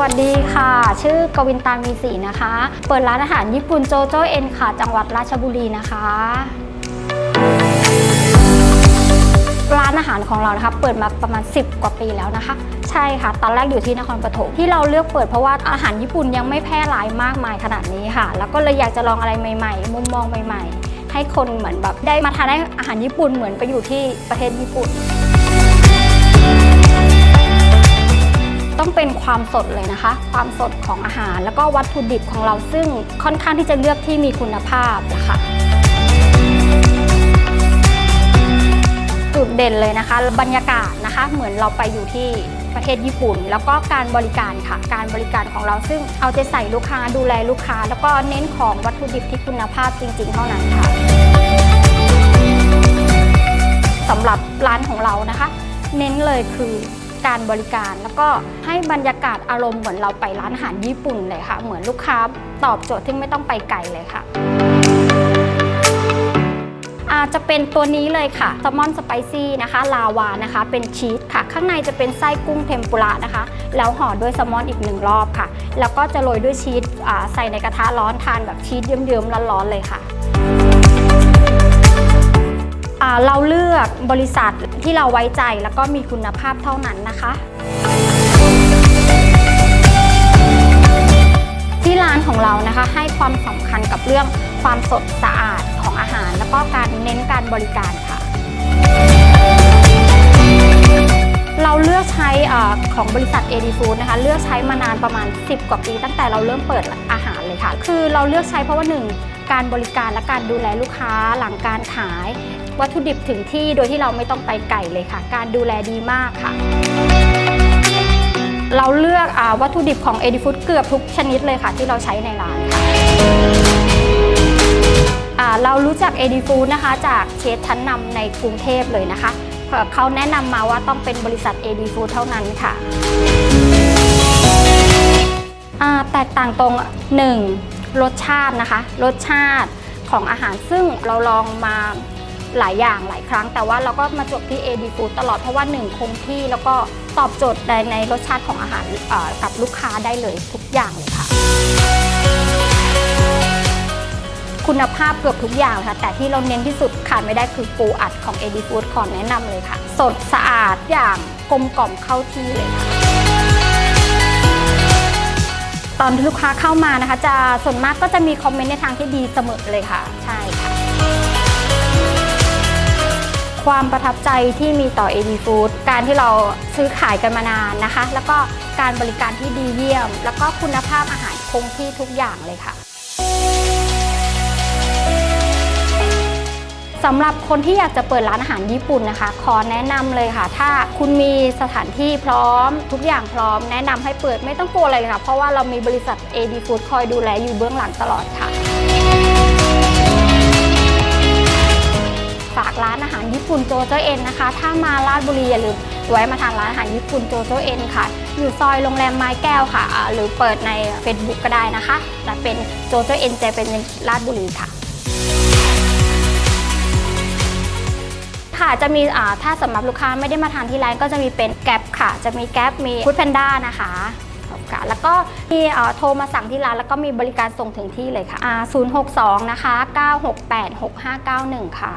วัสดีค่ะ ชื่อกวินตามีศรีนะคะ เปิดร้านอาหารญี่ปุ่นโจโจเอ็นค่ะ จังหวัดราชบุรีนะคะ ร้านอาหารของเรานะคะเปิดมาประมาณ 10 กว่าปีแล้วนะคะ ใช่ค่ะ ตอนแรกอยู่ที่นครปฐมที่เราเลือกเปิดเพราะว่าอาหารญี่ปุ่นยังไม่แพร่หลายมากมายขนาดนี้ค่ะ แล้วก็เลยอยากจะลองอะไรใหม่ ๆ มุมมองใหม่ ๆ ให้คนเหมือนแบบได้มาทานได้อาหารญี่ปุ่นเหมือนไปอยู่ที่ประเทศญี่ปุ่น ต้องเป็นความสดเลยนะคะ ความสดของอาหาร แล้วก็วัตถุดิบของเราซึ่งค่อนข้างที่จะเลือกที่มีคุณภาพนะคะจุดเด่นเลยนะคะ บรรยากาศนะคะ เหมือนเราไปอยู่ที่ประเทศญี่ปุ่น แล้วก็การบริการค่ะ การบริการของเราซึ่งเอาใจใส่ลูกค้าดูแลลูกค้า แล้วก็เน้นของวัตถุดิบที่คุณภาพจริง ๆ เท่านั้นค่ะสำหรับร้านของเรานะคะ เน้นเลยคือ การบริการ แล้วก็ให้บรรยากาศอารมณ์เหมือนเราไปร้านอาหารญี่ปุ่นเลยค่ะ เหมือนลูกค้าตอบโจทย์ที่ไม่ต้องไปไกลเลยค่ะอาจจะเป็นตัวนี้เลยค่ะแซลมอนสไปซี่นะคะ ลาวานะคะ เป็นชีสค่ะ ข้างในจะเป็นไส้กุ้งเทมปุระนะคะ แล้วห่อด้วยแซลมอนอีกหนึ่งรอบค่ะ แล้วก็จะโรยด้วยชีสใส่ในกระทะร้อนทานแบบชีสเยิ้มๆร้อนๆเลยค่ะ เราเลือกบริษัทที่เราไว้ใจแล้วก็มีคุณภาพเท่านั้นนะคะ ที่ร้านของเรานะคะให้ความสำคัญกับเรื่องความสดสะอาดของอาหาร แล้วก็การเน้นการบริการค่ะ เราเลือกใช้ของบริษัท AD Food นะคะ เลือกใช้มานานประมาณ 10 กว่าปีตั้งแต่เราเริ่มเปิดอาหารเลยค่ะ คือเราเลือกใช้เพราะว่าหนึ่งการบริการและการดูแลลูกค้าหลังการขาย วัตถุดิบถึงที่โดยที่เราไม่ต้องไปไกลเลยค่ะ การดูแลดีมากค่ะ เราเลือกอวัตถุดิบของ AD Food เกือบทุกชนิดเลยค่ะ ที่เราใช้ในร้านค่ะเรารู้จัก AD Food นะคะ จากเชฟชั้นนำในกรุงเทพเลยนะคะเขาแนะนำมาว่าต้องเป็นบริษัท AD Food เท่านั้นค่ะแตกต่างตรง 1. รสชาตินะคะ รสชาติของอาหารซึ่งเราลองมา หลายอย่างหลายครั้ง แต่ว่าเราก็มาจบที่ AD Food ตลอดเพราะว่า1คงที่แล้วก็ตอบโจทย์ในในรสชาติของอาหารกับลูกค้าได้เลยทุกอย่างเลยค่ะ คุณภาพเกือบทุกอย่างค่ะ แต่ที่เราเน้นที่สุดขาดไม่ได้คือปูอัดของ AD Food ขอแนะนำเลยค่ะ สดสะอาดอย่างกลมกล่อมเข้าที่เลยค่ะตอนลูกค้าเข้ามานะคะ จะส่วนมากก็จะมีคอมเมนต์ในทางที่ดีเสมอเลยค่ะ ใช่ค่ะ ความประทับใจที่มีต่อ AD Food การที่เราซื้อขายกันมานานนะคะ แล้วก็การบริการที่ดีเยี่ยม แล้วก็คุณภาพอาหารคงที่ทุกอย่างเลยค่ะสำหรับคนที่อยากจะเปิดร้านอาหารญี่ปุ่นนะคะ ขอแนะนำเลยค่ะ ถ้าคุณมีสถานที่พร้อม ทุกอย่างพร้อม แนะนำให้เปิดไม่ต้องกลัวอะไรเลยค่ะ เพราะว่าเรามีบริษัท AD Food คอยดูแลอยู่เบื้องหลังตลอดค่ะ ฝากร้านอาหารญี่ปุ่นโจโจเอ็นนะคะ ถ้ามาลาดบุรีอย่าลืมแวะมาทานร้านอาหารญี่ปุ่นโจโจเอ็นค่ะ อยู่ซอยโรงแรมไม้แก้วค่ะ หรือเปิดใน Facebook ก็ได้นะคะแต่เป็นโจโจเอ็นจะเป็นลาดบุรีค่ะค่ะจะมีอ่าถ้าสำหรับลูกค้าไม่ได้มาทานที่ร้านก็จะมีเป็นแก๊ปค่ะ จะมีแก๊ปมีฟู้ดแพนด้านะคะค่ะแล้วก็มีโทรมาสั่งที่ร้านแล้วก็มีบริการส่งถึงที่เลยค่ะ 062 นะคะ 968 6591 ค่ะ